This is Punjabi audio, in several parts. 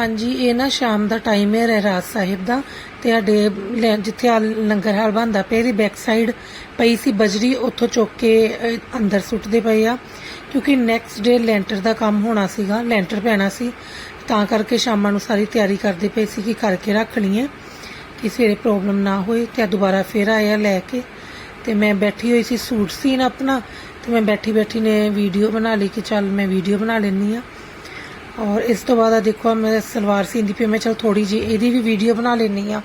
ਹਾਂਜੀ, ਇਹ ਨਾ ਸ਼ਾਮ ਦਾ ਟਾਈਮ ਹੈ ਰਹਿਰਾਜ ਸਾਹਿਬ ਦਾ। ਤੇ ਸਾਡੇ ਲੈ- ਜਿੱਥੇ ਆ ਲੰਗਰ ਹਾਲ ਬੰਦਾ ਪਿਆ, ਇਹਦੀ ਬੈਕ ਸਾਈਡ ਪਈ ਸੀ ਬਜਰੀ, ਉੱਥੋਂ ਚੁੱਕ ਕੇ ਅੰਦਰ ਸੁੱਟਦੇ ਪਏ ਆ। ਕਿਉਂਕਿ ਨੈਕਸਟ ਡੇ ਲੈਂਟਰ ਦਾ ਕੰਮ ਹੋਣਾ ਸੀਗਾ, ਲੈਂਟਰ ਪੈਣਾ ਸੀ। ਤਾਂ ਕਰਕੇ ਸ਼ਾਮਾਂ ਨੂੰ ਸਾਰੀ ਤਿਆਰੀ ਕਰਦੇ ਪਏ ਸੀ ਕਿ ਕਰਕੇ ਰੱਖਣੀ ਹੈ, ਕਿ ਸਵੇਰੇ ਪ੍ਰੋਬਲਮ ਨਾ ਹੋਏ ਤੇ ਦੁਬਾਰਾ ਫੇਰ ਆਇਆ ਲੈ ਕੇ। ਤੇ ਮੈਂ ਬੈਠੀ ਹੋਈ ਸੀ, ਸੂਟ ਸੀਨ ਆਪਣਾ, ਤੇ ਮੈਂ ਬੈਠੀ ਬੈਠੀ ਨੇ ਵੀਡੀਓ ਬਣਾ ਲਈ ਕਿ ਚੱਲ ਮੈਂ ਵੀਡੀਓ ਬਣਾ ਲੈਂਦੀ ਆ ਔਰ ਇਸ ਤੋਂ ਬਾਅਦ ਆ ਦੇਖੋ ਮੈਂ ਸਲਵਾਰ ਸੀਂਦੀ ਪਈ ਮੈਂ ਚਲ ਥੋੜੀ ਜੀ ਇਹਦੀ ਵੀ ਵੀਡੀਓ ਬਣਾ ਲੈਂਦੀ ਆ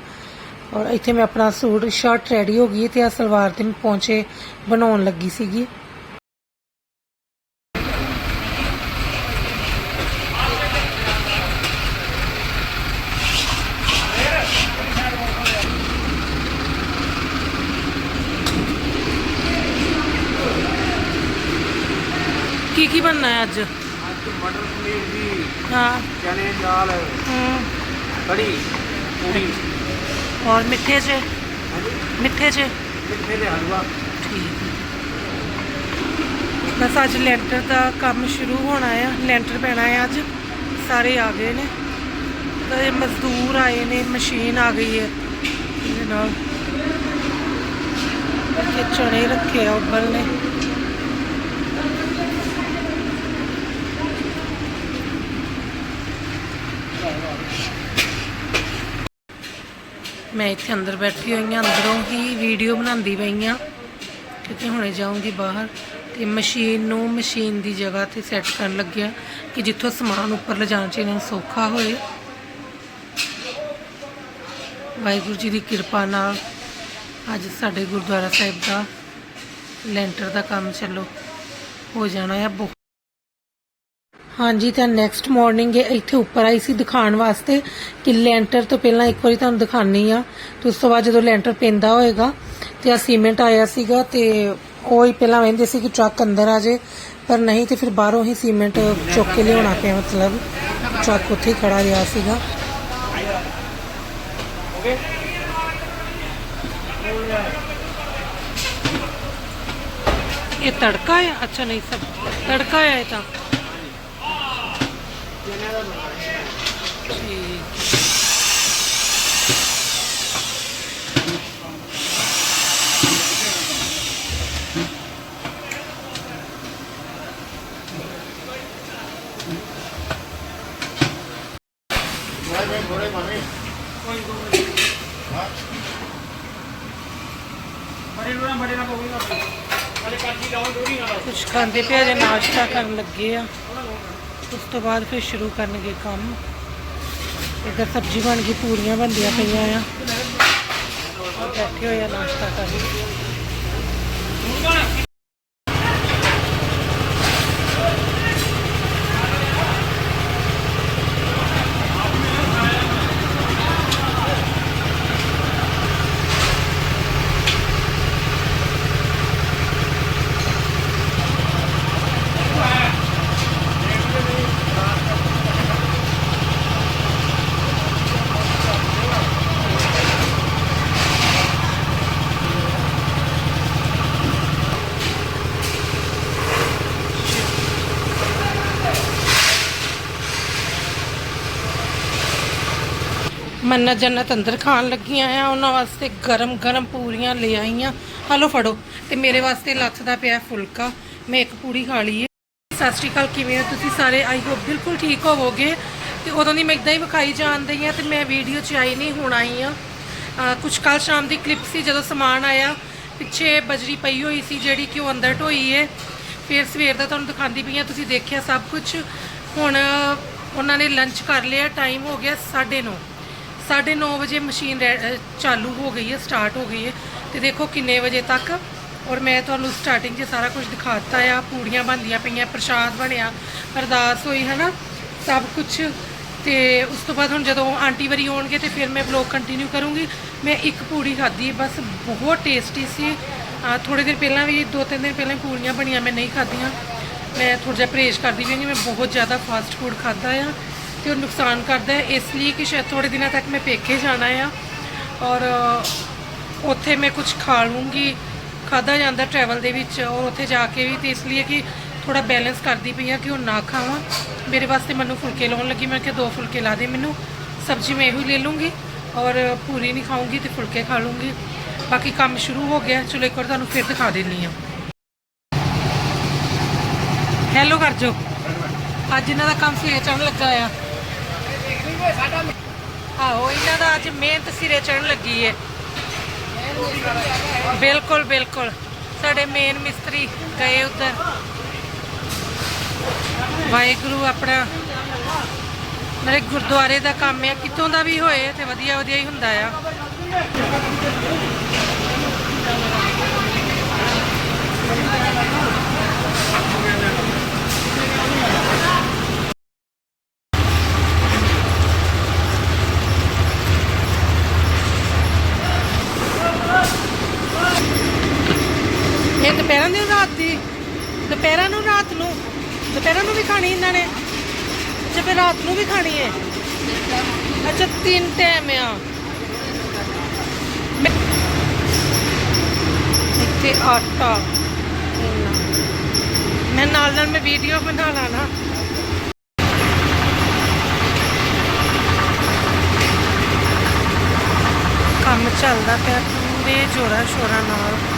ਔਰ ਇੱਥੇ ਮੈਂ ਆਪਣਾ ਸੂਟ ਸ਼ਰਟ ਰੈਡੀ ਹੋ ਗਈ ਤੇ ਆ ਸਲਵਾਰ ਤੇ ਮੈਂ ਪਹੁੰਚੇ ਬਣਾਉਣ ਲੱਗੀ ਸੀਗੀ। ਕੀ ਕੀ ਬਣਨਾ ਹੈ ਅੱਜ? ਮਟਰ ਪਨੀਰ ਦੀ ਹਾਂ। ਚਨੇ ਦੀ ਦਾਲ। ਹੂੰ। ਕੜੀ ਪੂਰੀ। ਔਰ ਮਿੱਠੇ 'ਚ ਹਾਂਜੀ। ਮਿੱਠੇ 'ਚ ਮਿੱਠੇ ਦੇ ਹਲਵਾ। ਠੀਕ ਬਸ ਅੱਜ ਲੈਂਟਰ ਦਾ ਕੰਮ ਸ਼ੁਰੂ ਹੋਣਾ ਆ। ਲੈਂਟਰ ਪੈਣਾ ਹੈ ਅੱਜ। ਸਾਰੇ ਆ ਗਏ ਨੇ। ਤੇ ਮਜ਼ਦੂਰ ਆਏ ਨੇ ਮਸ਼ੀਨ ਆ ਗਈ ਹੈ। ਇਹਦੇ ਨਾਲ ਇੱਥੇ ਚਣੇ ਰੱਖੇ ਆ ਉੱਬਲ ਨੇ। ਮੈਂ ਇੱਥੇ ਅੰਦਰ ਬੈਠੀ ਹੋਈ ਹਾਂ, ਅੰਦਰੋਂ ਹੀ ਵੀਡੀਓ ਬਣਾਉਂਦੀ ਪਈ ਹਾਂ। ਕਿਉਂਕਿ ਹੁਣੇ ਜਾਊਂਗੀ ਬਾਹਰ ਤੇ ਮਸ਼ੀਨ ਨੂੰ ਮਸ਼ੀਨ ਦੀ ਜਗ੍ਹਾ ਤੇ ਸੈੱਟ ਕਰਨ ਲੱਗਿਆ ਕਿ ਜਿੱਥੋਂ ਸਮਾਨ ਉੱਪਰ ਲਿਜਾਣ ਚ ਇਹਨਾਂ ਨੂੰ ਸੌਖਾ ਹੋਏ। ਵਾਹਿਗੁਰੂ ਜੀ ਦੀ ਕਿਰਪਾ ਨਾਲ ਅੱਜ ਸਾਡੇ ਗੁਰਦੁਆਰਾ ਸਾਹਿਬ ਦਾ ਲੈਂਟਰ ਦਾ ਕੰਮ ਚੱਲੋ, ਹੋ ਜਾਣਾ ਹੈ ਬਹੁਤ। ਹਾਂਜੀ, ਤਾਂ ਨੈਕਸਟ ਮਾਰਨਿੰਗ ਇੱਥੇ ਉੱਪਰ ਆਈ ਸੀ ਦਿਖਾਉਣ ਵਾਸਤੇ ਕਿ ਲੈਂਟਰ ਤੋਂ ਪਹਿਲਾਂ ਇੱਕ ਵਾਰੀ ਤੁਹਾਨੂੰ ਦਿਖਾਣੀ ਆ ਤੇ ਉਸ ਤੋਂ ਬਾਅਦ ਜਦੋਂ ਲੈਂਟਰ ਪੈਂਦਾ ਹੋਏਗਾ ਤੇ ਆ ਸੀਮੈਂਟ ਆਇਆ ਸੀਗਾ ਤੇ ਉਹ ਹੀ ਪਹਿਲਾਂ ਵਹਿੰਦੇ ਸੀ ਕਿ ਟਰੱਕ ਅੰਦਰ ਆ ਜੇ, ਪਰ ਨਹੀਂ ਤੇ ਫਿਰ ਬਾਹਰੋਂ ਹੀ ਸੀਮੈਂਟ ਚੁੱਕ ਕੇ ਲਿਆਉਣਾ ਪਿਆ, ਮਤਲਬ ਟਰੱਕ ਉੱਥੇ ਹੀ ਖੜਾ ਰਿਹਾ ਸੀਗਾ। ਇਹ ਤੜਕਾ ਹੈ? ਅੱਛਾ, ਨਹੀਂ ਸਭ ਤੜਕਾ ਹੈ ਇਹ ਤਾਂ। ਠੀਕ ਬੜੇ ਨੂੰ ਨਾ ਬੜੇ ਖਾਂਦੇ ਪਿਆ ਜੇ ਨਾਸ਼ਤਾ ਕਰਨ ਲੱਗੇ ਆ। ਉਸ ਤੋਂ ਬਾਅਦ ਫਿਰ ਸ਼ੁਰੂ ਕਰਨਗੇ ਕੰਮ। ਇੱਧਰ ਸਬਜ਼ੀ ਬਣ ਗਈ, ਪੂਰੀਆਂ ਬਣਦੀਆਂ ਪਈਆਂ ਆ। ਬੈਠੇ ਹੋਏ ਆ ਨਾਸ਼ਤਾ ਕਰਨ। ਮੰਨਤ ਜੰਨਤ ਅੰਦਰ ਖਾਣ ਲੱਗੀਆਂ ਆ, ਉਹਨਾਂ ਵਾਸਤੇ ਗਰਮ ਗਰਮ ਪੂਰੀਆਂ ਲੈ ਆਈਆਂ ਹਲੋ ਫੜੋ, ਤੇ ਮੇਰੇ ਵਾਸਤੇ ਲੱਥ ਦਾ ਪਿਆ ਫੁਲਕਾ, ਮੈਂ ਇੱਕ ਪੂਰੀ ਖਾ ਲਈ ਹੈ ਸਤਿ ਸ਼੍ਰੀ ਅਕਾਲ, ਕਿਵੇਂ ਹੋ ਤੁਸੀਂ ਸਾਰੇ? ਆਈ ਹੋਪ ਬਿਲਕੁਲ ਠੀਕ ਹੋਵੋਗੇ। ਤੇ ਉਦੋਂ ਦੀ ਮੈਂ ਇਦਾਂ ਹੀ ਵਿਖਾਈ ਜਾਣ ਦਈ ਆ ਤੇ ਮੈਂ ਵੀਡੀਓ 'ਚ ਆਈ ਨਹੀਂ, ਹੁਣ ਆਈ ਆ। ਕੁਝ ਕੱਲ ਸ਼ਾਮ ਦੀ ਕਲਿੱਪ ਸੀ ਜਦੋਂ ਸਮਾਨ ਆਇਆ, ਪਿੱਛੇ ਬਜਰੀ ਪਈ ਹੋਈ ਸੀ ਜਿਹੜੀ ਕਿ ਉਹ ਅੰਦਰ ਢੋਈ ਹੈ ਫਿਰ ਸਵੇਰ ਦਾ ਤੁਹਾਨੂੰ ਦਿਖਾਉਂਦੀ ਪਈ ਆ, ਤੁਸੀਂ ਦੇਖਿਆ ਸਭ ਕੁਝ ਹੁਣ ਉਹਨਾਂ ਨੇ ਲੰਚ ਕਰ ਲਿਆ ਟਾਈਮ ਹੋ ਗਿਆ 9:30 9:30 ਵਜੇ ਮਸ਼ੀਨ ਰੈ- ਚਾਲੂ ਹੋ ਗਈ ਹੈ ਸਟਾਰਟ ਹੋ ਗਈ ਹੈ ਤੇ ਦੇਖੋ ਕਿੰਨੇ ਵਜੇ ਤੱਕ ਔਰ ਮੈਂ ਤੁਹਾਨੂੰ ਸਟਾਰਟਿੰਗ 'ਚ ਸਾਰਾ ਕੁਝ ਦਿਖਾਤਾ ਆ ਪੂੜੀਆਂ ਬਣਦੀਆਂ ਪਈਆਂ ਪ੍ਰਸ਼ਾਦ ਬਣਿਆ ਅਰਦਾਸ ਹੋਈ ਹੈ ਨਾ ਸਭ ਕੁਝ ਤੇ ਉਸ ਤੋਂ ਬਾਅਦ ਹੁਣ ਜਦੋਂ ਆਂਟੀ ਵਰੀ ਆਉਣਗੇ ਤੇ ਫਿਰ ਮੈਂ ਵਲੌਗ ਕੰਟੀਨਿਊ ਕਰੂੰਗੀ ਮੈਂ ਇੱਕ ਪੂੜੀ ਖਾਧੀ ਬਸ ਬਹੁਤ ਟੇਸਟੀ ਸੀ ਥੋੜੇ ਦਿਨ ਪਹਿਲਾਂ ਵੀ ਦੋ ਤਿੰਨ ਦਿਨ ਪਹਿਲਾਂ ਪੂੜੀਆਂ ਬਣੀਆਂ ਮੈਂ ਨਹੀਂ ਖਾਧੀਆਂ ਮੈਂ ਥੋੜਾ ਜਿਹਾ ਪਰਹੇਜ਼ ਕਰਦੀ ਵੀ ਕਿ ਮੈਂ ਬਹੁਤ ਜ਼ਿਆਦਾ ਫਾਸਟ ਫੂਡ ਖਾਦਾ ਆ ਤੇ ਉਹ ਨੁਕਸਾਨ ਕਰਦਾ ਹੈ, ਇਸ ਲਈ ਕਿ ਸ਼ਾਇਦ ਥੋੜੇ ਦਿਨਾਂ ਤੱਕ ਮੈਂ ਪੇਕੇ ਜਾਣਾ ਆ। ਔਰ ਉੱਥੇ ਮੈਂ ਕੁਝ ਖਾ ਲੂੰਗੀ ਖਾਦਾ ਜਾਂਦਾ ਟਰੈਵਲ ਦੇ ਵਿੱਚ, ਔਰ ਉੱਥੇ ਜਾ ਕੇ ਵੀ ਤੇ ਇਸ ਲਈ ਕਿ ਥੋੜਾ ਬੈਲੈਂਸ ਕਰਦੀ ਪਈ ਆ ਕਿ ਉਹ ਨਾ ਖਾਵਾਂ। ਮੇਰੇ ਵਾਸਤੇ ਮੈਨੂੰ ਫੁਲਕੇ ਲਾਉਣ ਲੱਗੀ, ਮੈਂ ਕਿਹਾ ਦੋ ਫੁਲਕੇ ਲਾ ਦੇ ਮੈਨੂੰ, ਸਬਜ਼ੀ ਮੈਂ ਇਹੋ ਹੀ ਲੈ ਲੂੰਗੀ। ਔਰ ਪੂਰੀ ਨਹੀਂ ਖਾਊਂਗੀ ਤੇ ਫੁਲਕੇ ਖਾ ਲੂੰਗੀ। ਬਾਕੀ ਕੰਮ ਸ਼ੁਰੂ ਹੋ ਗਿਆ, ਚਲੋ ਇੱਕ ਵਾਰ ਤੁਹਾਨੂੰ ਫਿਰ ਦਿਖਾ ਦਿੰਨੀ ਆ ਹੈਲੋ ਕਰਜੋ ਅੱਜ ਇਹਨਾਂ ਦਾ ਕੰਮ ਸਿਰੇ ਚੜਨ ਲੱਗਾ ਆ। ਆਹੋ, ਇਹਨਾਂ ਦਾ ਅੱਜ ਮਿਹਨਤ ਸਿਰੇ ਚੜਨ ਲੱਗੀ ਹੈ ਬਿਲਕੁਲ ਬਿਲਕੁਲ। ਸਾਡੇ ਮੇਨ ਮਿਸਤਰੀ ਗਏ ਉਧਰ। ਵਾਹਿਗੁਰੂ ਆਪਣਾ, ਮੇਰੇ ਗੁਰਦੁਆਰੇ ਦਾ ਕੰਮ ਹੈ ਕਿਤੋਂ ਦਾ ਵੀ ਹੋਏ ਤੇ ਵਧੀਆ ਵਧੀਆ ਹੀ ਹੁੰਦਾ ਆ ਇਹ ਦੁਪਹਿਰਾਂ ਦੀ ਰਾਤ, ਦੁਪਹਿਰਾਂ ਨੂੰ, ਰਾਤ ਨੂੰ। ਦੁਪਹਿਰਾਂ ਨੂੰ ਵੀ ਖਾਣੀ ਇਹਨਾਂ ਨੇ, ਅੱਛਾ, ਫਿਰ ਰਾਤ ਨੂੰ ਵੀ ਖਾਣੀ ਹੈ ਅੱਛਾ, ਤਿੰਨ ਟਾਈਮ ਆ। ਮੈਂ- ਇੱਥੇ ਆਟਾ ਮੈਂ ਨਾਲ ਨਾਲ ਮੈਂ ਵੀਡੀਓ ਬਣਾ ਲਾਣਾ ਕੰਮ ਚੱਲਦਾ ਪਿਆ, ਪੂਰੇ ਜੋਰਾਂ ਸ਼ੋਰਾਂ ਨਾਲ।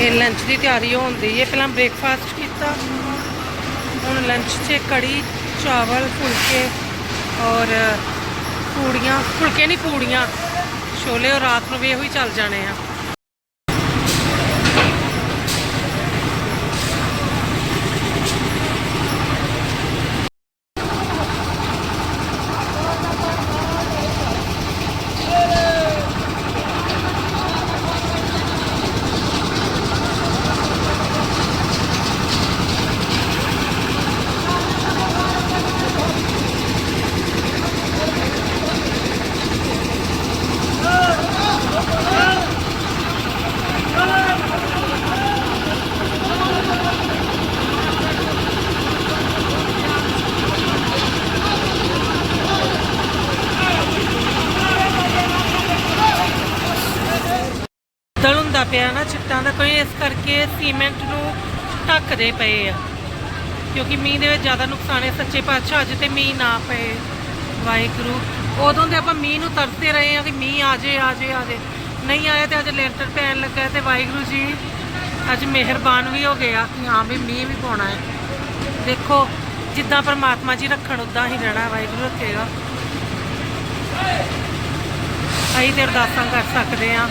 ਇਹ ਲੰਚ ਦੀ ਤਿਆਰੀ ਹੁੰਦੀ ਹੈ। ਪਹਿਲਾਂ ਬ੍ਰੇਕਫਾਸਟ ਕੀਤਾ। ਹੁਣ ਲੰਚ 'ਚ ਕੜੀ, ਚਾਵਲ, ਫੁਲਕੇ ਔਰ ਪੂੜੀਆਂ। ਫੁਲਕੇ ਨਹੀਂ, ਪੂੜੀਆਂ। ਛੋਲੇ ਔਰ ਰਾਤ ਨੂੰ ਵੀ ਇਹੋ ਹੀ ਚੱਲ ਜਾਣੇ ਆ ਦਲ ਹੁੰਦਾ ਪਿਆ ਨਾ ਚਿੱਟਾਂ ਦਾ ਕੋਈ ਇਸ ਕਰਕੇ ਸੀਮੈਂਟ ਨੂੰ ਢੱਕਦੇ ਪਏ ਆ। ਕਿਉਂਕਿ ਮੀਂਹ ਦੇ ਵਿੱਚ ਜ਼ਿਆਦਾ ਨੁਕਸਾਨ ਹੈ। ਸੱਚੇ ਪਾਤਸ਼ਾਹ ਅੱਜ ਤੇ ਮੀਂਹ ਨਾ ਪਏ। ਵਾਹਿਗੁਰੂ। ਉਦੋਂ ਦੇ ਆਪਾਂ ਮੀਂਹ ਨੂੰ ਤਰਸਦੇ ਰਹੇ ਆ ਕਿ ਮੀਂਹ ਆ ਜੇ ਆ ਜੇ ਆ ਜੇ। ਨਹੀਂ ਆਇਆ ਤੇ ਅੱਜ ਲੈਂਟਰ ਪੈਣ ਲੱਗਾ ਹੈ ਤੇ ਵਾਹਿਗੁਰੂ ਜੀ ਅੱਜ ਮਿਹਰਬਾਨ ਵੀ ਹੋ ਗਿਆ ਕਿ ਹਾਂ ਵੀ ਮੀਂਹ ਵੀ ਪਾਉਣਾ ਹੈ। ਦੇਖੋ, ਜਿੱਦਾਂ ਪਰਮਾਤਮਾ ਜੀ ਰੱਖਣ, ਉਦਾਂ ਹੀ ਰਹਿਣਾ ਵਾਹਿਗੁਰੂ ਰੱਖੇਗਾ। ਅਸੀਂ ਤੇ ਅਰਦਾਸਾਂ ਕਰ ਸਕਦੇ ਆ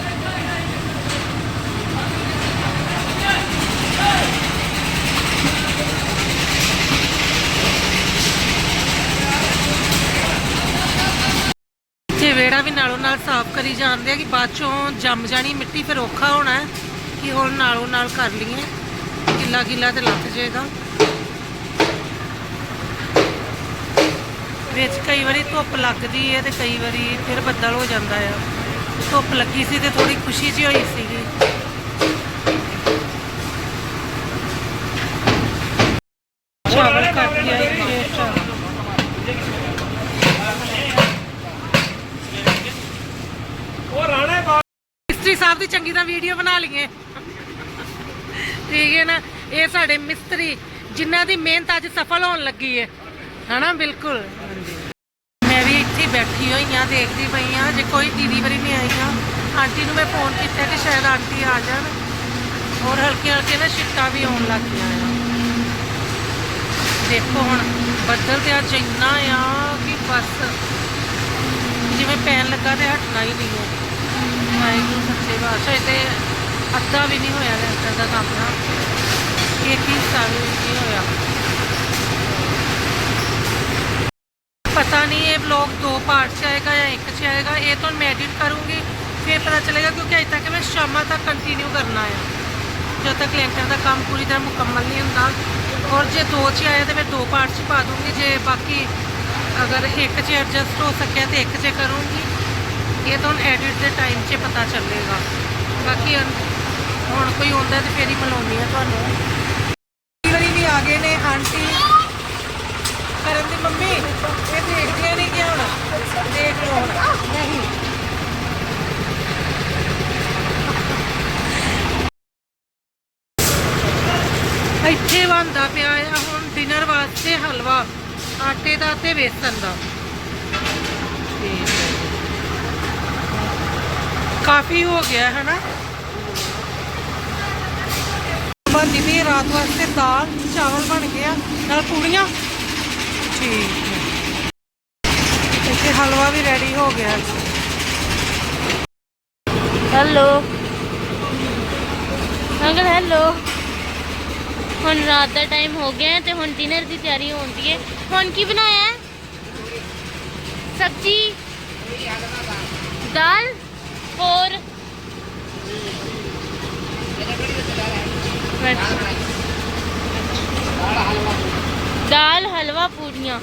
ਜੇ ਵੀ ਨਾਲੋਂ ਨਾਲ ਸਾਫ਼ ਕਰੀ ਜਾਂਦੇ ਆ ਕਿ ਬਾਅਦ ਚੋਂ ਜੰਮ ਜਾਣੀ ਮਿੱਟੀ ਫਿਰ ਔਖਾ ਹੋਣਾ ਕਿ ਹੁਣ ਨਾਲੋਂ ਨਾਲ ਕਰ ਲਈਏ। ਕਿੱਲਾ ਕਿੱਲਾ ਤੇ ਲੱਥ ਜਾਏਗਾ। ਵਿੱਚ ਕਈ ਵਾਰੀ ਧੁੱਪ ਲੱਗਦੀ ਹੈ ਤੇ ਕਈ ਵਾਰੀ ਫਿਰ ਬੱਦਲ ਹੋ ਜਾਂਦਾ ਆ। ਧੁੱਪ ਲੱਗੀ ਸੀ ਤੇ ਥੋੜੀ ਖੁਸ਼ੀ ਜਿਹੀ ਹੋਈ ਸੀਗੀ ਚਾਵਲ ਕੱਟ ਕੇ ਆਈ ਪਲੇਟ ਉਹ ਰਾਣੇ ਬਾ ਮਿਸਤਰੀ ਸਾਹਿਬ ਦੀ ਚੰਗੀ ਤਰ੍ਹਾਂ ਵੀਡੀਓ ਠੀਕ ਹੈ ਨਾ? ਇਹ ਸਾਡੇ ਮਿਸਤਰੀ, ਜਿਨ੍ਹਾਂ ਦੀ ਮਿਹਨਤ ਅੱਜ ਸਫਲ ਹੋਣ ਲੱਗੀ ਹੈ। ਹਨਾ? ਬਿਲਕੁਲ। ਮੈਂ ਵੀ ਇੱਥੇ ਬੈਠੀ ਹੋਈ ਆ ਦੇਖਦੀ ਪਈ ਆ ਜੇ ਕੋਈ ਦੀਦੀ ਵਰੀ ਨਹੀਂ ਆਈ ਆ ਆਂਟੀ ਨੂੰ ਮੈਂ ਫੋਨ ਕੀਤਾ ਕਿ ਸ਼ਾਇਦ ਆਂਟੀ ਆ ਜਾਣ। ਔਰ ਹਲਕੇ ਹਲਕੇ ਨਾ ਛਿੱਟਾਂ ਵੀ ਆਉਣ ਲੱਗ ਗਈਆਂ ਆ ਦੇਖੋ ਹੁਣ, ਬੱਦਲ ਤੇ ਅੱਜ ਇੰਨਾ ਆ ਕਿ ਬਸ ਜਿਵੇਂ ਪੈਣ ਲੱਗਾ ਤੇ ਹਟਣਾ ਹੀ ਨਹੀਂ ਹੈ ਵਾਹਿਗੁਰੂ, ਸੱਚੇ ਪਾਤਸ਼ਾਹ ਤੇ ਅੱਧਾ ਵੀ ਨਹੀਂ ਹੋਇਆ ਲੈਂਟਰ ਦਾ ਕੰਮ ਨਾ। ਇੱਕ ਹਿੱਸਾ ਵੀ ਨਹੀਂ ਹੋਇਆ। ਪਤਾ ਨਹੀਂ ਇਹ ਵਲੌਗ ਦੋ ਪਾਰਟ 'ਚ ਆਏਗਾ ਜਾਂ ਇੱਕ 'ਚ ਆਏਗਾ। ਇਹ ਤਾਂ ਮੈਂ ਐਡਿਟ ਕਰੂੰਗੀ, ਫਿਰ ਪਤਾ ਚਲੇਗਾ ਕਿਉਂਕਿ ਅਜੇ ਤੱਕ ਮੈਂ ਸ਼ਾਮਾਂ ਤੱਕ ਕੰਟੀਨਿਊ ਕਰਨਾ ਹੈ ਜਦੋਂ ਤੱਕ ਲੈਂਟਰ ਦਾ ਕੰਮ ਪੂਰੀ ਤਰ੍ਹਾਂ ਮੁਕੰਮਲ ਨਹੀਂ ਹੁੰਦਾ। ਔਰ ਜੇ ਦੋ 'ਚ ਆਇਆ ਤਾਂ ਮੈਂ ਦੋ ਪਾਰਟ 'ਚ ਪਾ ਦੂੰਗੀ। ਜੇ ਬਾਕੀ ਅਗਰ ਇੱਕ 'ਚ ਐਡਜਸਟ ਹੋ ਸਕਿਆ ਤੇ ਇੱਕ 'ਚ ਕਰੂੰਗੀ। ਇਹ ਤਾਂ ਐਡਿਟ ਦੇ ਟਾਈਮ 'ਚ ਪਤਾ ਚੱਲੇਗਾ। ਬਾਕੀ ਹੁਣ ਕੋਈ ਆਉਂਦਾ ਤੇ ਫੇਰ ਹੀ ਮਿਲਾਉਣੀ ਆ ਤੁਹਾਨੂੰ। ਕਈ ਵੀ ਆ ਗਏ ਨੇ ਆਂਟੀ ਕਰਨ ਦੀ ਮੰਮੀ, ਇਹ ਦੇਖਦੀਆਂ ਨਹੀਂ ਕਿ ਹੁਣ? ਦੇਖ ਲਓ ਹੁਣ। ਇੱਥੇ ਬੰਦਾ ਪਿਆ ਆ ਹੁਣ ਡਿਨਰ ਵਾਸਤੇ ਹਲਵਾ, ਆਟੇ ਦਾ ਤੇ ਵੇਸਣ ਦਾ। ਕਾਫੀ ਹੋ ਗਿਆ ਹੈ ਨਾ ਬਣਦੀ ਵੀ ਰਾਤ ਵਾਸਤੇ ਦਾਲ, ਚਾਵਲ ਬਣ ਗਿਆ ਨਾਲ ਪੂੜੀਆਂ। ਠੀਕ ਹੈ। ਇੱਥੇ ਹਲਵਾ ਵੀ ਰੈਡੀ ਹੋ ਗਿਆ। ਹੈਲੋ। Uncle, hello. ਹੁਣ ਰਾਤ ਦਾ ਟਾਈਮ ਹੋ ਗਿਆ ਤੇ ਹੁਣ ਡਿਨਰ ਦੀ ਤਿਆਰੀ ਹੁੰਦੀ ਹੈ। ਹੁਣ ਕੀ ਬਣਾਇਆ ਸਬਜੀ? ਦਾਲ? ਬੈਠ ਦਾਲ, ਹਲਵਾ ਪੂਰੀਆਂ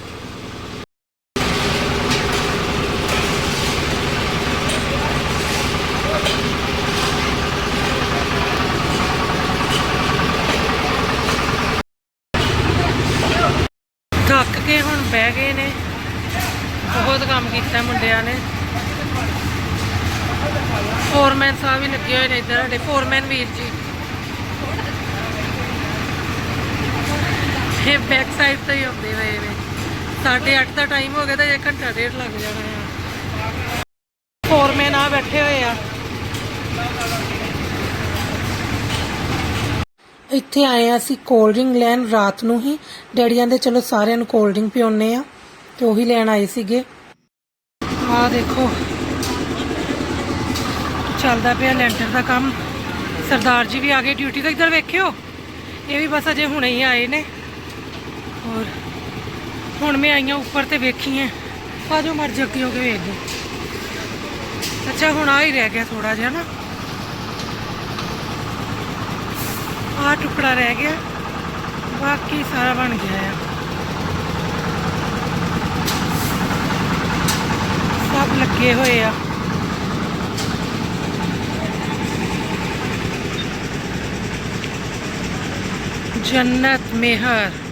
ਥੱਕ ਕੇ ਹੁਣ ਬਹਿ ਗਏ ਨੇ। ਬਹੁਤ ਕੰਮ ਕੀਤਾ ਮੁੰਡਿਆਂ ਨੇ। ਫੋਰਮੈਨ ਸਾਹਿਬ ਵੀ ਲੱਗੇ ਹੋਏ ਨੇ ਇੱਧਰ ਸਾਡੇ। ਫੋਰਮੈਨ ਵੀਰ ਜੀ। ਇਹ ਬੈਕ ਸਾਈਡ ਤੋਂ ਹੀ ਆਉਂਦੇ ਹੋਏ ਨੇ ਸਾਢੇ ਅੱਠ ਦਾ ਟਾਈਮ ਹੋ ਗਿਆ ਤਾਂ ਇੱਕ ਘੰਟਾ ਡੇਢ ਲੱਗ ਜਾਣਾ ਆ। ਫੋਰਮੈਨ ਆ ਬੈਠੇ ਹੋਏ ਆ। ਇੱਥੇ ਆਏ ਆ ਅਸੀਂ ਕੋਲਡ ਡਰਿੰਕ ਲੈਣ ਰਾਤ ਨੂੰ ਹੀ। ਡੈਡੀਆਂ ਦੇ ਚਲੋ ਸਾਰਿਆਂ ਨੂੰ ਕੋਲਡ ਡਰਿੰਕ ਪਿਉਣੇ ਆ ਤੇ ਉਹੀ ਲੈਣ ਆਏ ਸੀਗੇ। ਆ ਦੇਖੋ। ਚੱਲਦਾ ਪਿਆ ਲੈਂਟਰ ਦਾ ਕੰਮ। ਸਰਦਾਰ ਜੀ ਵੀ ਆ ਗਏ ਡਿਊਟੀ ਤੋਂ। ਇੱਧਰ ਵੇਖਿਓ। ਇਹ ਵੀ ਬਸ ਅਜੇ ਹੁਣੇ ਹੀ ਆਏ ਨੇ। ਔਰ ਹੁਣ ਮੈਂ ਆਈਆਂ ਉੱਪਰ ਤੇ ਵੇਖੀਏ ਆਜੋ ਮਰ ਜੱਗੀ ਹੋ ਕੇ ਵੇਖ ਲਓ। ਅੱਛਾ, ਹੁਣ ਆ ਹੀ ਰਹਿ ਗਿਆ ਥੋੜਾ ਜਿਹਾ ਨਾ। ਆ ਟੁਕੜਾ ਰਹਿ ਗਿਆ। ਬਾਕੀ ਸਾਰਾ ਬਣ ਗਿਆ ਆ। ਸਭ ਲੱਗੇ ਹੋਏ ਆ। ਜੰਨਤ ਮੇਹਰ।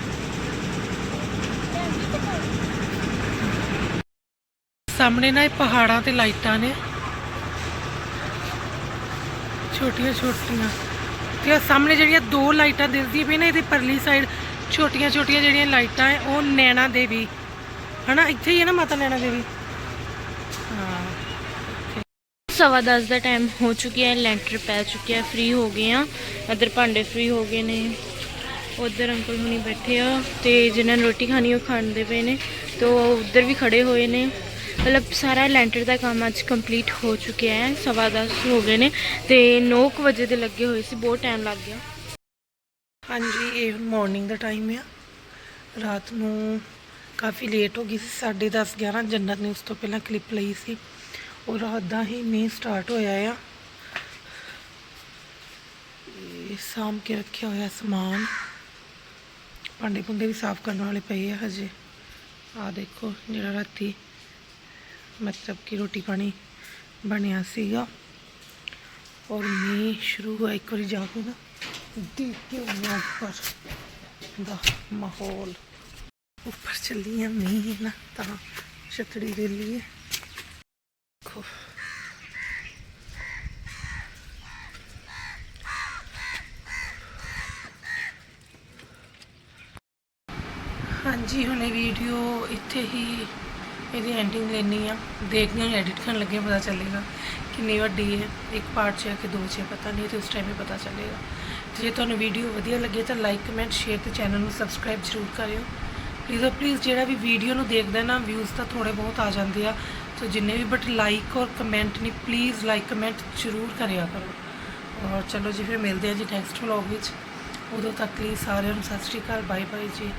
ਸਾਹਮਣੇ ਨਾ ਇਹ ਪਹਾੜਾਂ ਤੇ ਲਾਈਟਾਂ ਨੇ। ਛੋਟੀਆਂ ਛੋਟੀਆਂ। ਤੇ ਸਾਹਮਣੇ ਜਿਹੜੀਆਂ ਦੋ ਲਾਈਟਾਂ ਦਿਸਦੀ ਪਈ ਨੇ, ਇਹਦੇ ਪਰਲੀ ਸਾਈਡ ਛੋਟੀਆਂ ਛੋਟੀਆਂ ਜਿਹੜੀਆਂ ਲਾਈਟਾਂ ਹੈ ਉਹ ਨੈਣਾ ਦੇਵੀ। ਹਨਾ, ਇੱਥੇ ਹੀ ਹੈ ਨਾ ਮਾਤਾ ਨੈਣਾ ਦੇਵੀ? ਸਵਾ ਦਸ ਦਾ ਟਾਈਮ ਹੋ ਚੁੱਕਿਆ ਹੈ ਲੈਂਟਰ ਪੈ ਚੁੱਕਿਆ ਫ੍ਰੀ ਹੋ ਗਏ ਆ। ਇੱਧਰ ਭਾਂਡੇ ਫ੍ਰੀ ਹੋ ਗਏ ਨੇ। ਉਧਰ ਅੰਕਲ ਹੁਣੀ ਬੈਠੇ ਆ, ਤੇ ਜਿਨ੍ਹਾਂ ਨੇ ਰੋਟੀ ਖਾਣੀ ਉਹ ਖਾਂਦੇ ਪਏ ਨੇ, ਤੇ ਉਹ ਉਧਰ ਵੀ ਖੜੇ ਹੋਏ ਨੇ। ਮਤਲਬ ਸਾਰਾ ਲੈਂਟਰ ਦਾ ਕੰਮ ਅੱਜ ਕੰਪਲੀਟ ਹੋ ਚੁੱਕਿਆ ਹੈ, ਸਵਾ ਦਸ ਹੋ ਗਏ ਨੇ ਤੇ 9 ਵਜੇ ਦੇ ਲੱਗੇ ਹੋਏ ਸੀ, ਬਹੁਤ ਟਾਈਮ ਲੱਗ ਗਿਆ। ਹਾਂਜੀ, ਇਹ ਹੁਣ ਮਾਰਨਿੰਗ ਦਾ ਟਾਈਮ ਆ। ਰਾਤ ਨੂੰ ਕਾਫੀ ਲੇਟ ਹੋ ਗਈ ਸੀ 10:30 11 ਜੰਨਤ ਨੇ ਉਸ ਤੋਂ ਪਹਿਲਾਂ ਕਲਿੱਪ ਲਈ ਸੀ। ਉਹ ਰਾਤ ਦਾ ਹੀ ਮੀਂਹ ਸਟਾਰਟ ਹੋਇਆ ਆ। ਇਹ ਸਾਂਭ ਕੇ ਰੱਖਿਆ ਹੋਇਆ ਸਮਾਨ। ਭਾਂਡੇ ਭੁੰਡੇ ਵੀ ਸਾਫ਼ ਕਰਨ ਵਾਲੇ ਪਏ ਆ ਹਜੇ। ਆ ਦੇਖੋ, ਜਿਹੜਾ ਰਾਤੀ ਮਤਲਬ ਕਿ ਰੋਟੀ ਪਾਣੀ ਬਣਿਆ ਸੀਗਾ ਔਰ ਮੀਂਹ ਸ਼ੁਰੂ ਹੋਇਆ ਇੱਕ ਵਾਰੀ ਜਾ ਕੇ ਨਾ ਦੇਖ ਕੇ ਆਉਂਦੇ ਉੱਪਰ ਦਾ ਮਾਹੌਲ ਉੱਪਰ ਚੱਲੀ ਆ ਮੀਂਹ ਨਾ ਤਾਂ ਛਤੜੀ ਦੇ ਲਈ ਦੇਖੋ ਹਾਂਜੀ ਹੁਣ ਇਹ ਵੀਡੀਓ ਇੱਥੇ ਹੀ ਇਹਦੀ ਐਂਟਿੰਗ ਲੈਣੀ ਆ ਦੇਖਦੇ ਹਾਂ ਐਡਿਟ ਕਰਨ ਲੱਗੇ ਪਤਾ ਚੱਲੇਗਾ ਕਿੰਨੀ ਵੱਡੀ ਹੈ। ਇੱਕ ਪਾਰਟ 'ਚ ਹੈ ਕਿ ਦੋ 'ਚ ਹੈ ਪਤਾ ਨਹੀਂ, ਤੇ ਉਸ ਟਾਈਮ ਹੀ ਪਤਾ ਚੱਲੇਗਾ। ਤੇ ਜੇ ਤੁਹਾਨੂੰ ਵੀਡੀਓ ਵਧੀਆ ਲੱਗੇ ਤਾਂ ਲਾਈਕ ਕਮੈਂਟ ਸ਼ੇਅਰ ਤੇ ਚੈਨਲ ਨੂੰ ਸਬਸਕ੍ਰਾਈਬ ਜ਼ਰੂਰ ਕਰਿਓ। ਪਲੀਜ਼ ਪਲੀਜ਼ oh, ਜਿਹੜਾ ਵੀ ਵੀਡੀਓ ਨੂੰ ਦੇਖਦਾ ਨਾ ਵਿਊਜ਼ ਤਾਂ ਥੋੜੇ ਬਹੁਤ ਆ ਜਾਂਦੇ ਆ। ਸੋ ਜਿੰਨੇ ਵੀ ਬਟ ਲਾਈਕ ਔਰ ਕਮੈਂਟ ਨਹੀਂ ਪਲੀਜ਼ ਲਾਈਕ ਕਮੈਂਟ ਜ਼ਰੂਰ ਕਰਿਆ ਕਰੋ। ਔਰ ਚਲੋ ਜੀ, ਫਿਰ ਮਿਲਦੇ ਆ ਜੀ ਨੈਕਸਟ ਵਲੌਗ ਵਿੱਚ। ਉਦੋਂ ਤੱਕ ਲਈ ਸਾਰਿਆਂ ਨੂੰ ਸਤਿ ਸ਼੍ਰੀ ਅਕਾਲ ਬਾਏ ਬਾਏ ਜੀ।